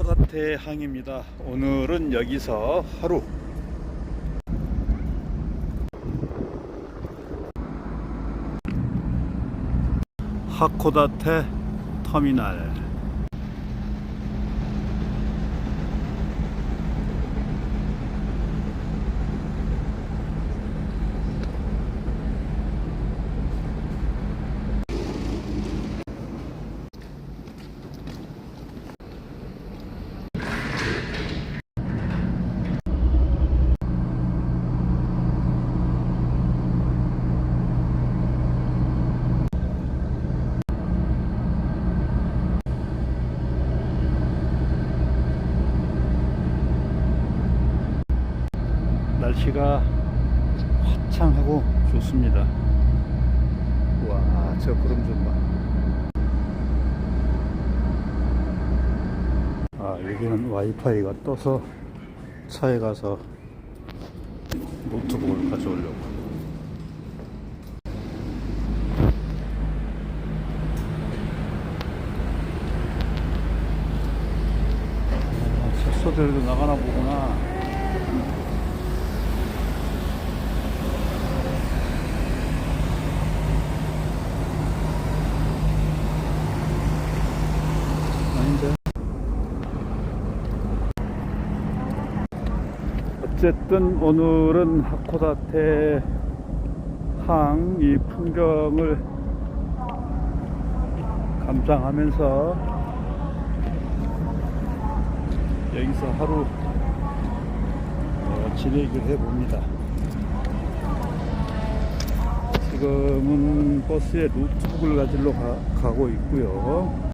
하코다테 항입니다. 오늘은 여기서 하루 하코다테 터미널 날씨가 화창하고 좋습니다. 와, 저 구름 좀 봐. 아, 여기는 와이파이가 떠서 차에 가서 노트북을 가져오려고. 아, 젖소들도 나가나 보구나. 어쨌든 오늘은 하코다테 항 이 풍경을 감상하면서 여기서 하루 어, 지내기를 해봅니다. 지금은 버스에 노트북을 가지러 가, 가고 있고요.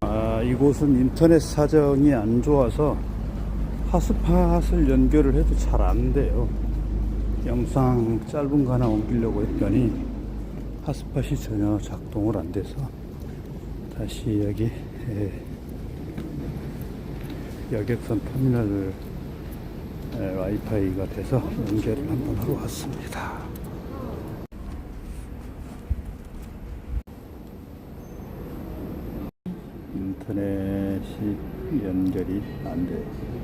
아, 이곳은 인터넷 사정이 안 좋아서 핫스팟을 연결을 해도 잘 안 돼요. 영상 짧은 거 하나 옮기려고 했더니 핫스팟이 전혀 작동을 안 돼서 다시 여기 에, 여객선 터미널 에, 와이파이가 돼서 연결을 한번 하러 왔습니다. 인터넷이 연결이 안 돼요.